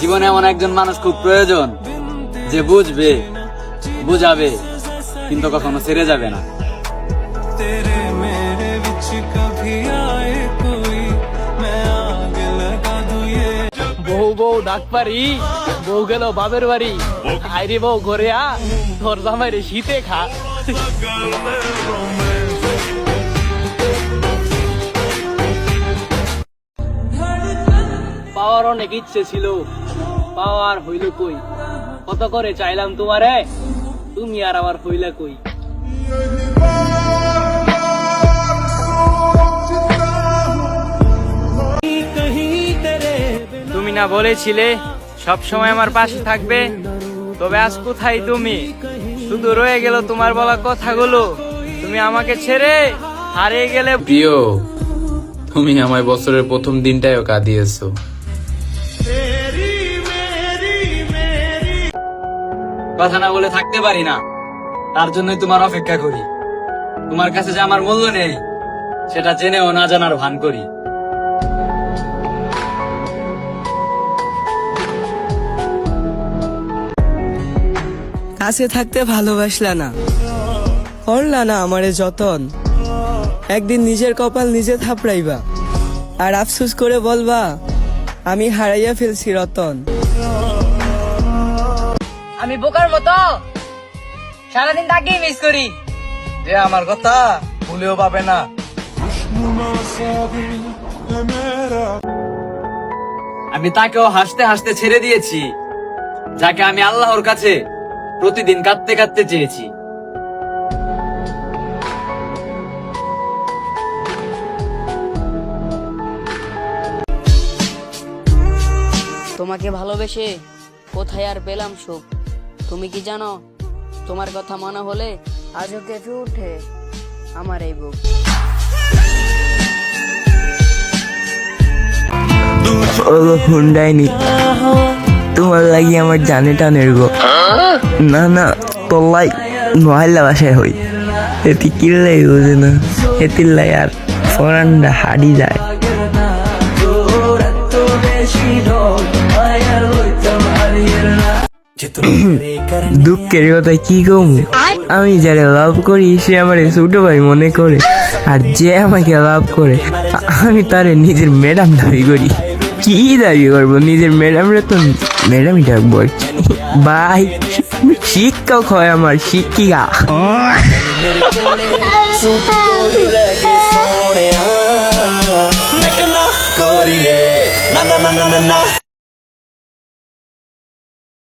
জীবনে এমন একজন মানুষ খুব প্রয়োজন যে বুঝবে বুঝাবে কিন্তু কখনো ছেড়ে যাবে না। বউ বউ ডাক পারি বউ গেল বাবের বাড়ি। আইরে বউ ঘরে আ জামাই শীতে খা। পাওয়ার অনেক ইচ্ছে ছিল। পাওয়ার হইল কই? কত করে চাইলাম তোমারে? তুমি আর আমার হইলা কই? তুমি না বলেছিলে সব সময় আমার পাশে থাকবে তবে আজ কোথায় তুমি? শুধু রয়ে গেল তোমার বলা কথাগুলো। তুমি আমাকে ছেড়ে হারিয়ে গেলে প্রিয় তুমি আমায় বছরের প্রথম দিনটাও কাঁদিয়েছো। কথা না বলে থাকতে পারি না। তার জন্যই তোমার অপেক্ষা করি। তোমার কাছে যে আমার মূল্য নেই, সেটা জেনেও না জানার ভান করি। কাছে থাকতে ভালোবাসলা না। করলা না আমারে যতন। একদিন নিজের কপাল নিজে থাপড়াইবা। আর আফসোস করে বলবা, আমি হারাইয়া ফেলছি রতন। আমি বোকার মতো। সারাদিন তাকেই মিস করি। যে আমার কথা ভুলেও পাবে না। আমি তাকেও হাসতে হাসতে ছেড়ে দিয়েছি যাকে আমি আল্লাহর কাছে প্রতিদিন কাঁদতে কাঁদতে চেয়েছি। তোমাকে ভালোবেসে কোথায় আর পেলাম সুখ তুমি কি জানো? তোমার কথা মনে হলে আজও কেঁপে উঠে আমার এই বুক। হুন্ডাইনি। তোমার লাগি আমার জানে টানের গো না না তোলাই মহিলা বাসায় হই। এটি কিল্লাই বুঝে না। এটির লাই আর ফরানটা হাড়ি যায়। দুঃখের কথা কি কম? আমি যারে লাভ করি সে আমার ছোট ভাই মনে করে। আর যে আমাকে লাভ করে আমি তারে নিজের ম্যাডাম দাবি করি। কি দাবি করব? নিজের ম্যাডামরা তো ম্যাডামই ডাকবো আর কি। বাই শিক্ষক হয় আমার শিক্ষিকা। করিয়ে না না না না না